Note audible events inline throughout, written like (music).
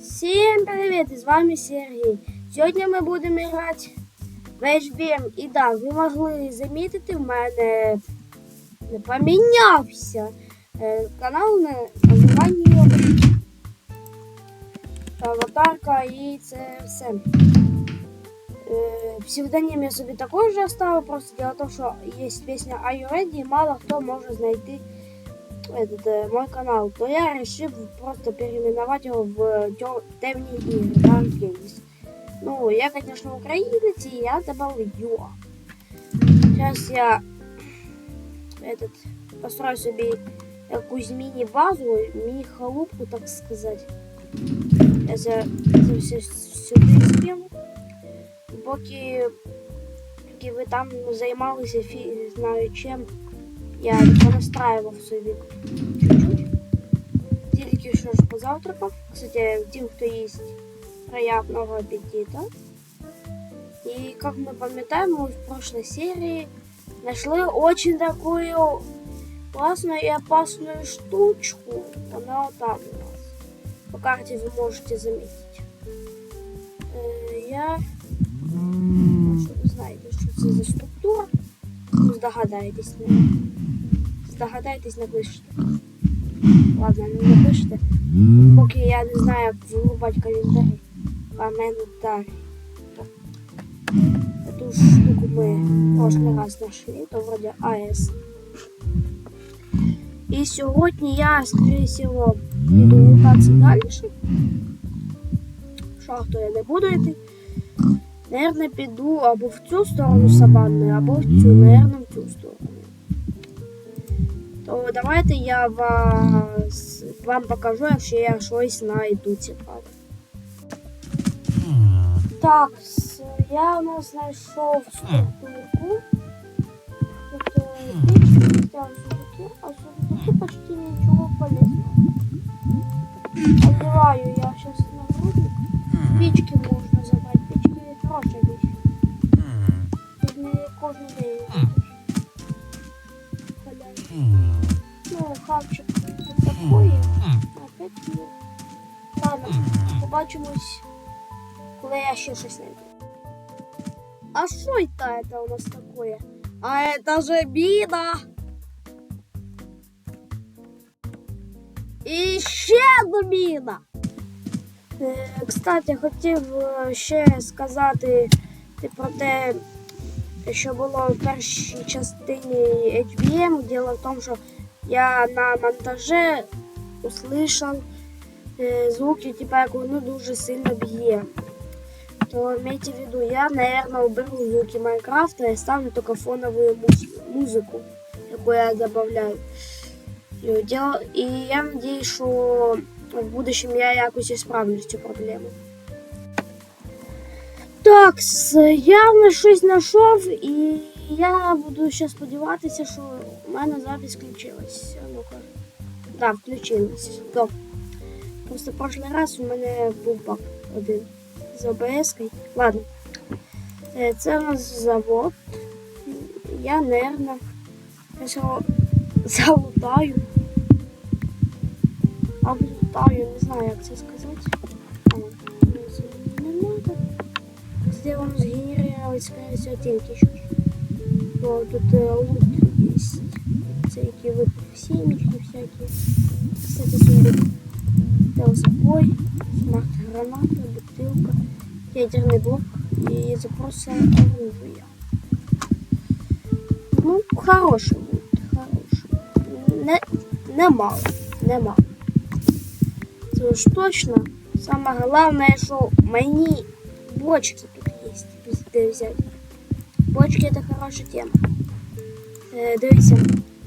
Всім привіт! З вами Сергій. Сьогодні ми будемо грати в HBM. І да, ви могли замітити, в мене не помінявся е, канал на названня аватарка і це все. Е, Псевдонім я собі також оставив, просто дело в том, що є пісня Are You Ready, і мало хто може знайти этот, э, мой канал, то я решил просто переименовать его в тё- Темные игры, Dark Games. Ну, я, конечно, украинец, и я добавлю. Сейчас я этот, построю себе якусь мини-базу, мини-халупку, так сказать. Я за, це все сюди скину. Поки, поки ви там займалися фі, знаю чим, я понастраивал собі чуть-чуть. Тільки що ж позавтракав. Кстати, тем, кто есть приятного аппетита. И как мы памятаем, мы в прошлой серии нашли очень такую классную и опасную штучку. Она вот там у нас. По карте вы можете заметить. Э, Я... Що ви знаєте, що це за структура? Ну, здогадаєтесь, не? Здогадаєтесь, напишете. Ладно, не напишете. Поки я не знаю, як вирубати календарі. Коментарі. Эту штуку мы в прошлый раз нашли, то вроде АС. І сьогодні я, скоріше всього, буду лутатися далі. В Шахту я не буду йти. Наверное, піду або в цю сторону сабанну, або в цю, наверное, в цю сторону. То давайте я вас, вам покажу, якщо я щось знайду цікаве. Так, я у нас знайшов структурку. Сундуки, а в сундуки почти нічого полезного. Одеваю я сейчас побачимось, коли я ще щось знайду. А що это, это у нас такое? А это же біда. І ще одна міна. Е, Кстати, хотів е, ще сказати про те, що було в першій частині HBM. Діло в тому, що я на монтаже услышав е, звуки, типа як воно дуже сильно б'є. То имейте в виду, я, наверное, уберу звуки Майнкрафта и ставлю только фоновую муз- музыку, яку я добавляю. Ну, І я надеюсь, що в будущем я якось ісправлю цю проблему. Так, с- я вже щось знайшов, і я буду ще сподіватися, що у мене запись включилась. Ну-ка. Так, включилась. Добре. Просто в прошлый раз у мене був баг один з ОБС. -кою. Ладно. Е, Це у нас завод. Я, наверное, зараз його залутаю. Облутаю, не знаю, як це сказати. Ну, це згенерировать, скорее всего, тільки ж. Бо тут е, лут є. Це які випав сімечки всякі. Кстати, сундук Телзапой, смарт-граната, бутылка, ядерный блок и запросы оружия. Ну, хороший будет, хороший. Не, не мало, не мало. Це ж точно. Саме головне, що мені бочки тут є, де взяти. Бочки это хорошая тема. Е, дивіться,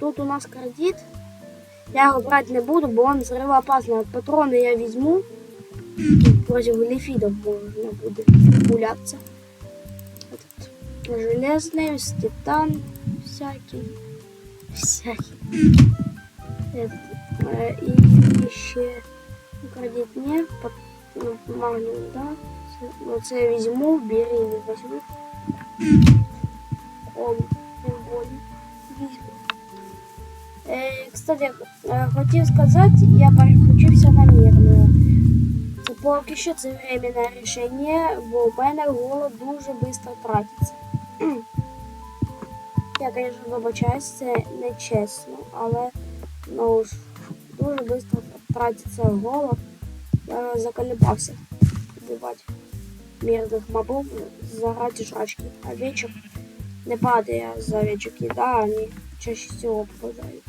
тут у нас кредит. Я его брать не буду, бо он взрывоопасный. Патроны я возьму. Против лифидов можно будет гуляться. Этот железный, с титан всякий. Всякий. Этот, э, и еще кредит не, пат- ну, магниум, да. Це, ну, я візьму, бери возьму. Он, Кстати, е, хотів сказати, я переключився на мирну. Поки що це временне рішення, бо в мене голод дуже швидко тратиться. (clears throat) Я, звісно, вибачаюсь, це не чесно, але ну ж дуже швидко тратиться голод. Я заколебався вбивати мирних мобов заради жрачки. Овечек не падая за овечек еда, они чаще всего попадают.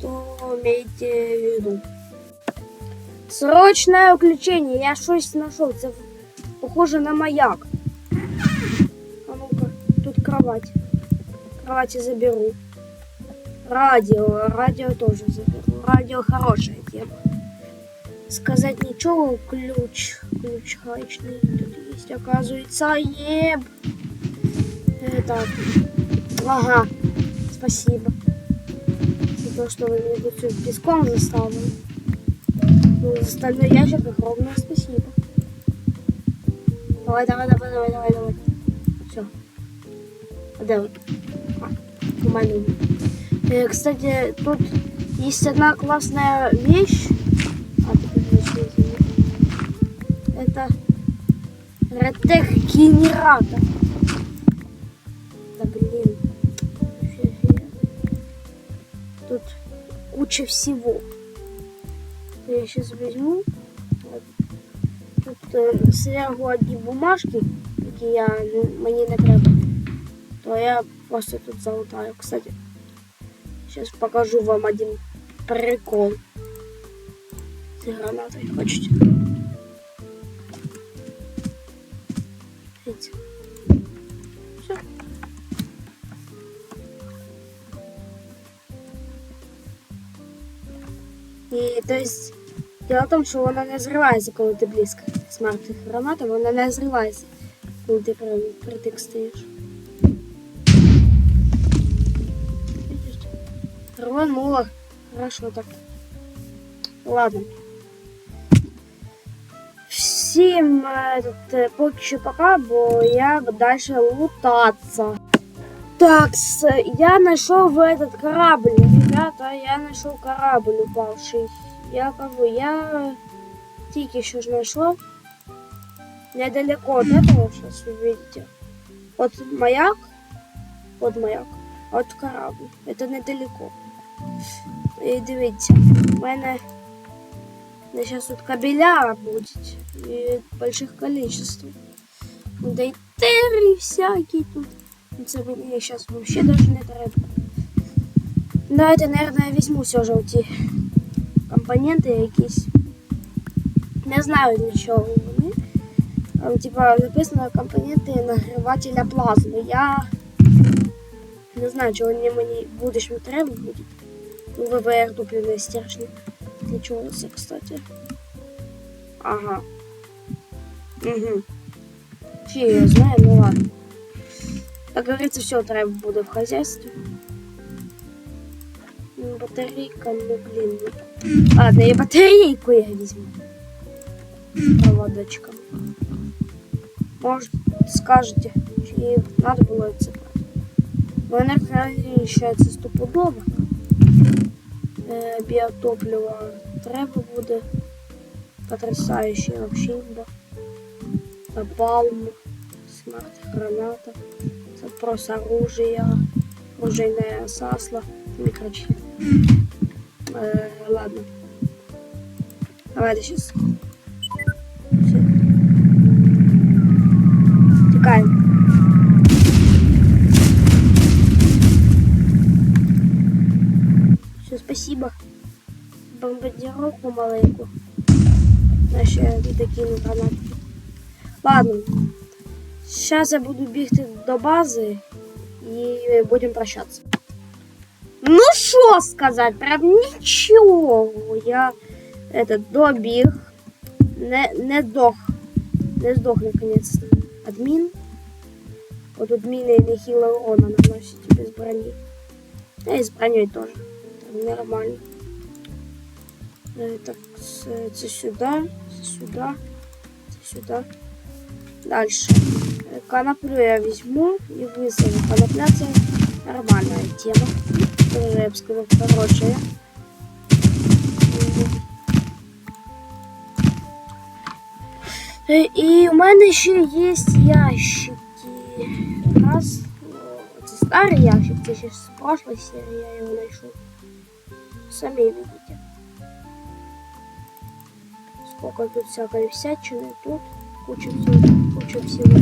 То имейте в виду. Срочное включение. Я щось знайшов. Це похоже на маяк. А ну-ка, тут кровать. Кровати заберу. Радио. Радио тоже заберу. Радио хорошая тема. Сказать ничего, ключ. Ключ гаечный тут есть, оказывается. Еб. Это... Ага. Спасибо. То, что вы мне тут песком заставили. Ну, за остальной ящик огромное спасибо. Давай, давай, давай, давай, давай, давай. Все. А? А, у мене. Э, кстати, тут есть одна классная вещь. А. Это ретех генератор. Да блин. куча всего. Я сейчас возьму. Вот. Тут е, сверху одні бумажки, які я, ну, мені не треба. То я просто тут залутаю. Кстати, сейчас покажу вам один прикол. С гранатой хочете? Видите? І то есть Дело в тому, що вона не зривається, коли ти близько. Смарт граната, вона не зривається, коли ти прям притик стоїш. Видиш? Рванула. Хорошо так. Ладно. Всім е, тут, е, поки що пока, бо я дальше лутаться. Так, с- я нашел этот корабль, ребята, я нашел корабль упавший. Я кажу, я тільки що ж знайшов. Недалеко от этого, сейчас вы видите. Вот маяк, вот маяк, от корабль. Это недалеко. І дивіться, в мене зараз тут кабеля будуть і больших количеств. Да й террі всякі тут. Ну, Це мені зараз вообще даже не треба. Давайте, наверное, я візьму все ж ті компоненти якісь. Не знаю для чого вони. Там, типа, написано компоненти нагрівателя плазми. Я не знаю, чого вони мені в будущем треба будуть. Ну, ВВР тупленые стержни. Для чего это, кстати? Ага. Угу. Фи, я знаю, ну ладно. Как говорится, все треба буде в хозяйстве. Ну, Батарейка, ну блин. ну. Ладно, и батарейку я возьму. Проводочком. Может, скажете, чи надо было это брать. Но энергия це стопудово. Е, Біотопливо треба буде. Потрясающе вообще имба. Напалм, смарт граната. Запрос оружия, оружейное сасло, микрочип. Э, ладно. Давайте сейчас. Тікаємо. Все, спасибо. Бомбардировку маленьку. Наші докину гранатки. Ладно. Сейчас я буду бігти до бази і будемо прощатися. Ну що сказати, прям нічого. Я этот, добіг. Не, не здох. Не здох наконец-то. Адмін. Вот тут міни нехило урона наносить без броні. Да и с броней тоже. Там нормально. Е, Так, це, це сюди, це сюди, це сюди. Дальше. Е, Коноплю я візьму і висажу. Конопля це нормальна тема. Тоже, я б сказав, хорошая. Мгм. Е, І у мене ще є ящики. Раз. ну, Це старий ящик, це ще з прошлої серії я його знайшов. Самі видите. Сколько тут всякой всячины. Тут куча всего. Куча всего.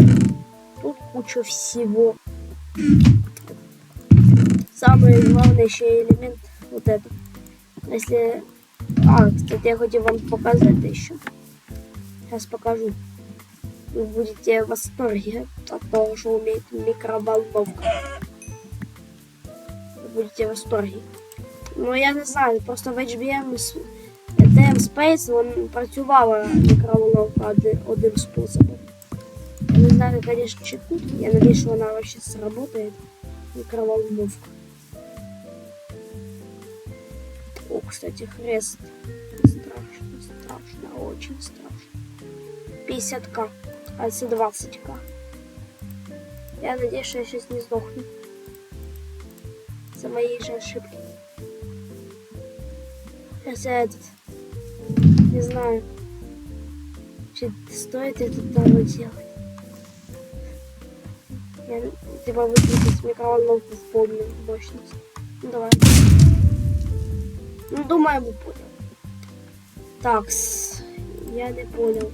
Тут куча всего. Самый главный еще элемент вот это. Если... А, кстати, я хотел вам показать еще. Сейчас покажу. Вы будете в восторге от того, что умеет микроволновка. Вы будете в восторге. Ну, я не знаю, просто в HBM DM Space вон працювала мікроволновка один, одним способом. Я не знаю, конечно, чи тут. Я надеюсь, что она вообще сработает. Микроволновка. О, кстати, хрест. Страшно, страшно, очень страшно. 50к, а это 20к. Я надеюсь, что я сейчас не сдохну. За моей же ошибки. Сейчас я этот... Не знаю. Чи стоит это того делать. Я типа выключить микроволновку в полную мощность. Ну давай. Ну думаю, вы понял. Так, я не понял.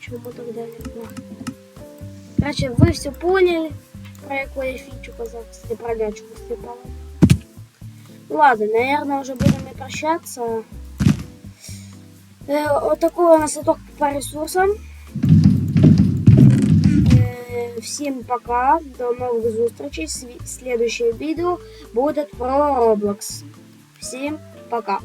Чему тогда не знаю. Короче, вы все поняли, про яку я фичу казав, кстати, про лячку слепала. Ну ладно, наверное, уже будем и прощаться. Э, вот такой у нас итог по ресурсам. Э, всем пока, до новых. Сві- Следующее видео будет про Roblox. Всем пока. ഉറപ്പാക്കാം